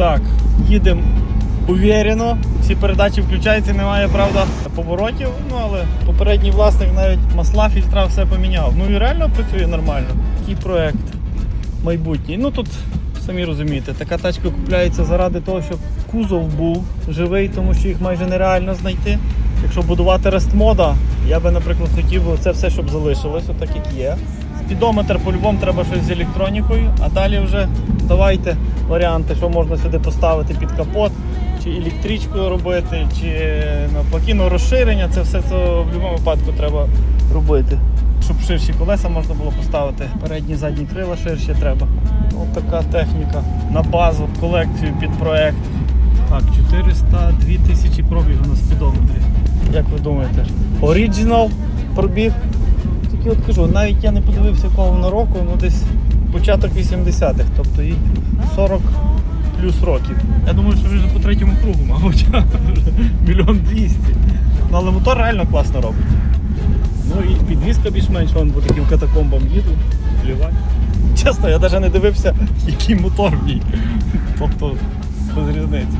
Так, їдемо увірено. Всі передачі включаються, немає, правда, поворотів. Ну але попередній власник навіть масла, фільтра все поміняв. Ну і реально працює нормально. Такий проект майбутній. Ну тут самі розумієте, така тачка купляється заради того, щоб кузов був живий, тому що їх майже нереально знайти. Якщо будувати рестмода, я би, наприклад, хотів це все, щоб залишилось, отак як є. Спідометр по-любому треба щось з електронікою, а далі вже давайте варіанти, що можна сюди поставити під капот, чи електричкою робити, чи навпаки, ну, розширення. Це все це в будь-якому випадку треба робити. Щоб ширші колеса можна було поставити, передні задні крила ширші треба. Ось така техніка на базу, колекцію під проект. Так, 402 тисячі пробігу на спідометрі. Як ви думаєте? Оригінал пробіг. Тільки от кажу, навіть я не подивився якого воно року, ну десь початок 80-х, тобто їй 40 плюс років. Я думаю, що вже по третьому кругу, мабуть, мільйон двісті. Ну, але мотор реально класно робить. Ну і підвізка більш-менш, вон по таким катакомбам їду, плівать. Чесно, я навіть не дивився, який мотор в ній. Тобто, без різниці.